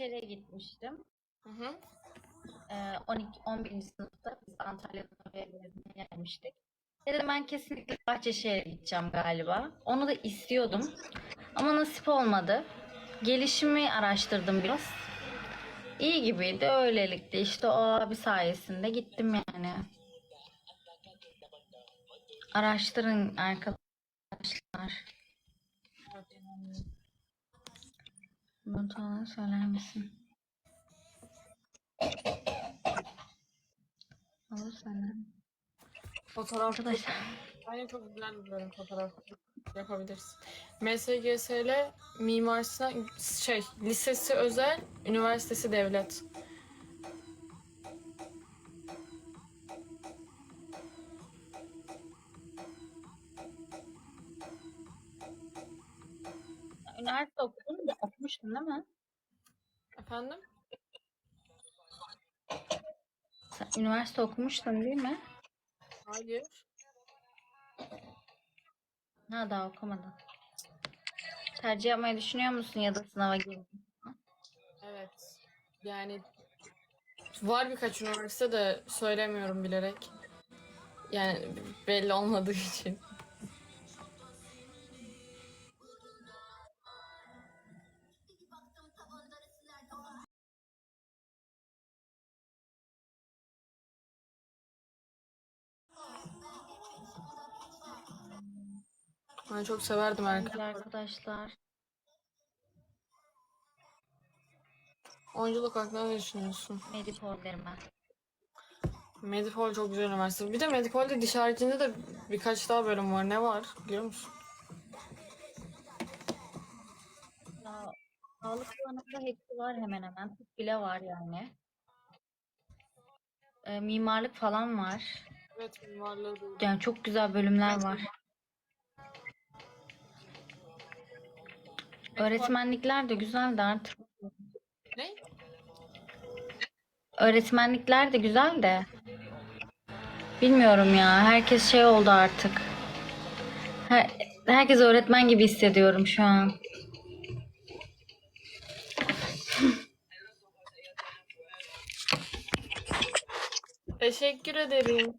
Bahçeşehir'e gitmiştim. Hı hı. Ee, 12 11. sınıfta biz Antalya'dan oraya gezmeye gelmiştik. Dedim ben kesinlikle Bahçeşehir'e gideceğim galiba. Onu da istiyordum. Ama nasip olmadı. Gelişimi araştırdım biraz. İyi gibiydi. Öylelikle işte o abi sayesinde gittim yani. Araştırın arkadaşlar. Bunu söyler misin? Olur sana. Fotoğraf Arkadaşlar. Aynen çok güzel bir bölüm fotoğraf yapabiliriz. MSGS'le Mimar Sinan şey lisesi özel, üniversitesi devlet. Üniversite okudun mu? Okumuştun değil mi? Efendim? Sen üniversite okumuştun değil mi? Hayır. Ha daha okumadın. Tercih yapmayı düşünüyor musun ya da sınava girdin? Evet. Yani var birkaç üniversite de söylemiyorum bilerek. Yani belli olmadığı için. Ben çok severdim erkek. arkadaşlar. Oyunculuk hakkında ne düşünüyorsun? Medipol derim ben. Medipol çok güzel üniversite. Bir de Medipol'de diş haricinde de birkaç daha bölüm var. Ne var biliyor musun? Ya, sağlık alanında hepsi var hemen hemen. Tıp bile var yani. Ee, mimarlık falan var. Evet mimarlığı. Yani çok güzel bölümler var. Öğretmenlikler de güzel de artık. Ne? Öğretmenlikler de güzel de. Bilmiyorum ya. Herkes şey oldu artık. Her, herkes öğretmen gibi hissediyorum şu an. Teşekkür ederim.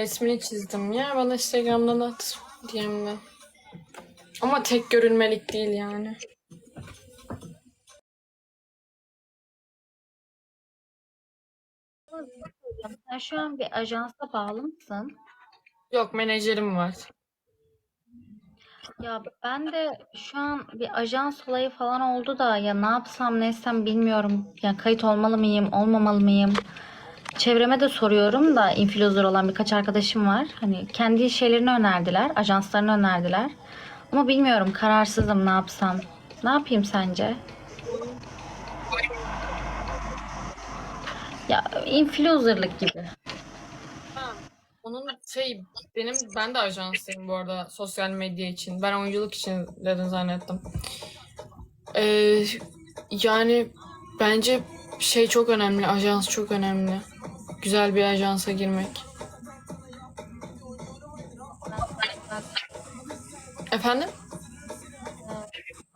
Resmini çizdim ya. Bana Instagram'dan at. DM'den. Ama tek görünmelik değil yani. Sen şu an bir ajansa bağlı mısın? Yok menajerim var. Ya ben de şu an bir ajans olayı falan oldu da ya ne yapsam ne etsem bilmiyorum. Ya kayıt olmalı mıyım, olmamalı mıyım? Çevreme de soruyorum da influencer olan birkaç arkadaşım var. Hani kendi şeylerini önerdiler, ajanslarını önerdiler. Ama bilmiyorum, kararsızım ne yapsam. Ne yapayım sence? Ya influencerlık gibi. Onun şey benim ben de ajanstayım bu arada sosyal medya için. Ben oyunculuk için dedin zannettim. Ee, yani bence şey çok önemli. Ajans çok önemli. Güzel bir ajansa girmek. Efendim?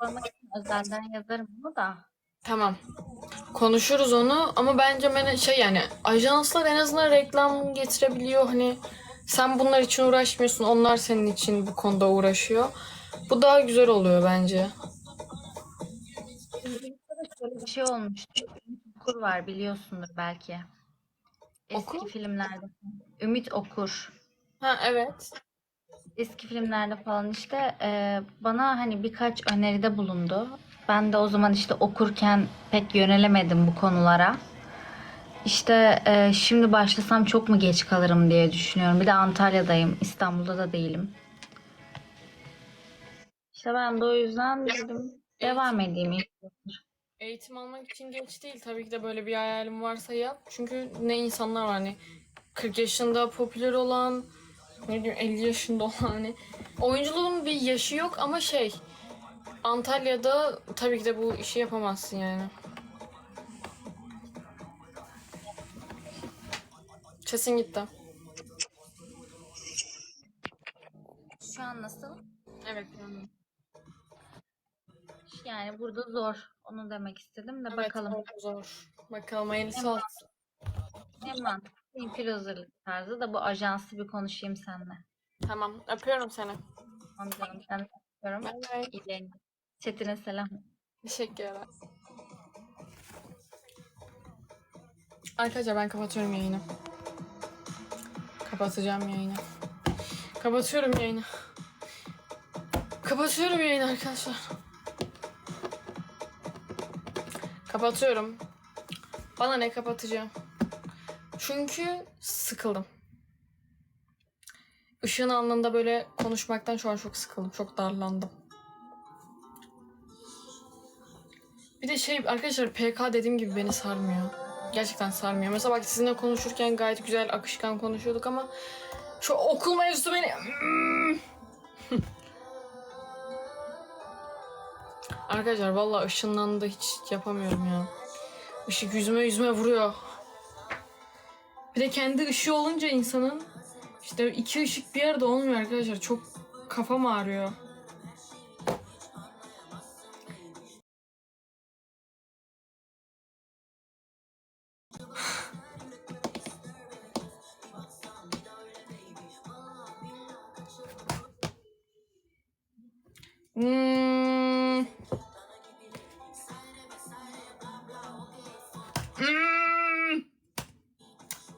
Sormak için özelden yazarım bunu da. Tamam. Konuşuruz onu ama bence ben şey yani ajanslar en azından reklam getirebiliyor. Hani sen bunlar için uğraşmıyorsun. Onlar senin için bu konuda uğraşıyor. Bu daha güzel oluyor bence. Bir şey olmuştu. Okur var biliyorsundur belki. Eski Okur? filmlerde. Ümit Okur. Ha evet. Eski filmlerde falan işte e, bana hani birkaç öneride bulundu. Ben de o zaman işte okurken pek yönelemedim bu konulara. İşte e, şimdi başlasam çok mu geç kalırım diye düşünüyorum. Bir de Antalya'dayım. İstanbul'da da değilim. İşte ben de o yüzden dedim devam edeyim. Eğitim almak için geç değil. Tabii ki de böyle bir hayalim varsa yap. Çünkü ne insanlar var hani 40 yaşında popüler olan, ne bileyim 50 yaşında olan hani. Oyunculuğun bir yaşı yok ama şey Antalya'da tabii ki de bu işi yapamazsın yani. Sesin gitti. Şu an nasıl? Evet. yani. Yani burada zor. Onu demek istedim de Evet, bakalım. zor, zor. Bakalım hayırlısı olsun. Hemen influencerlık tarzı da bu ajansı bir konuşayım seninle. Tamam. Öpüyorum seni. Tamam canım ben de yapıyorum. Bay bay. İyi Çetin'e selam. Teşekkürler. Arkadaşlar ben kapatıyorum yayını. Kapatacağım yayını. Kapatıyorum yayını. Kapatıyorum yayını arkadaşlar. Kapatıyorum. Bana ne kapatacağım? Çünkü sıkıldım. Işığın alnında böyle konuşmaktan şu an çok sıkıldım. Çok darlandım. Bir de şey arkadaşlar PK dediğim gibi beni sarmıyor. Gerçekten sarmıyor. Mesela bak sizinle konuşurken gayet güzel akışkan konuşuyorduk ama şu okul mevzusu beni... arkadaşlar vallahi ışınlandı hiç yapamıyorum ya. Işık yüzüme yüzüme vuruyor. Bir de kendi ışığı olunca insanın işte iki ışık bir yerde olmuyor arkadaşlar. Çok kafam ağrıyor.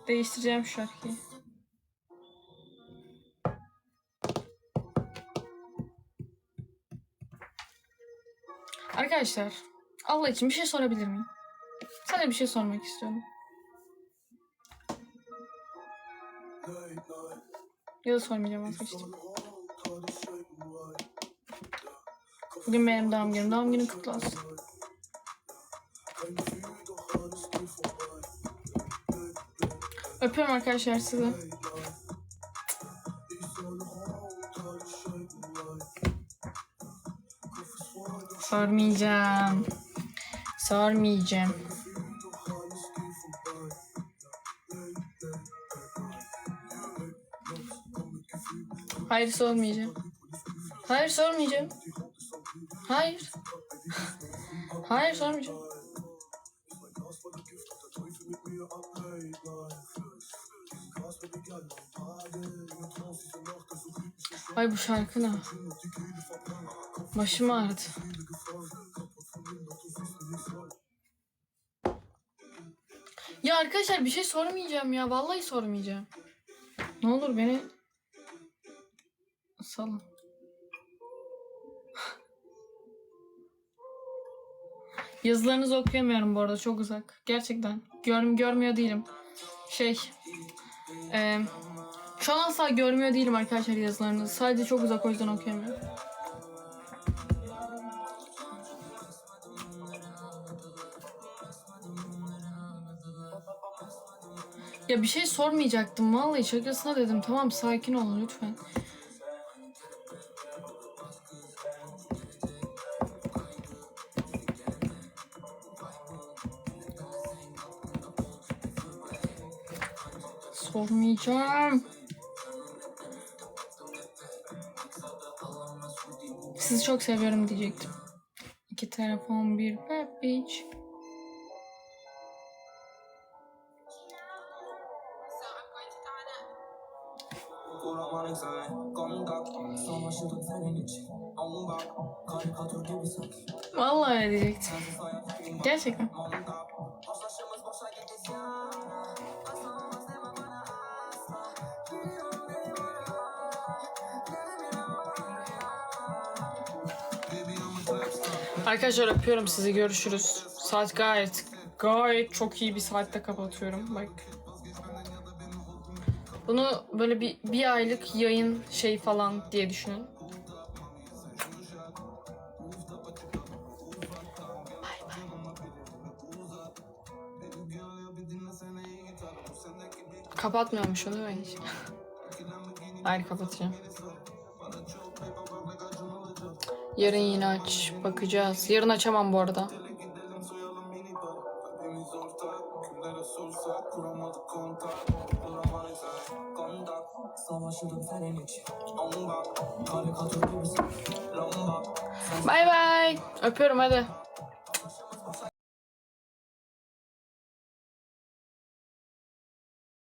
Değiştireceğim şarkıyı. Arkadaşlar, Allah için bir şey sorabilir miyim? Sana bir şey sormak istiyorum. Ya da sormayacağım vazgeçtim. Bugün benim doğum günüm. Doğum günün kutlu olsun. Öpüyorum arkadaşlar sizi. Sormayacağım. Sormayacağım. Hayır sormayacağım. Hayır sormayacağım. Hayır. Hayır sormayacağım. Ay bu şarkı ne? Başım ağrıdı. Ya arkadaşlar bir şey sormayacağım ya. Vallahi sormayacağım. Ne olur beni salın. Yazılarınızı okuyamıyorum bu arada çok uzak. Gerçekten. Gör, görmüyor değilim. Şey. eee, şu an asla görmüyor değilim arkadaşlar yazılarınızı. Sadece çok uzak o yüzden okuyamıyorum. Ya bir şey sormayacaktım vallahi şakasına dedim. Tamam sakin olun lütfen. Sormayacağım. Sizi çok seviyorum diyecektim. İki telefon bir sanki Vallahi öyle diyecektim. Gerçekten. Arkadaşlar öpüyorum sizi. Görüşürüz. Saat gayet gayet çok iyi bir saatte kapatıyorum. Bak. Bunu böyle bir, bir aylık yayın şey falan diye düşünün. Kapatmıyormuş onu mi hiç? Hayır kapatacağım. Yarın yine aç. Bakacağız. Yarın açamam bu arada. Bay bay. Öpüyorum hadi.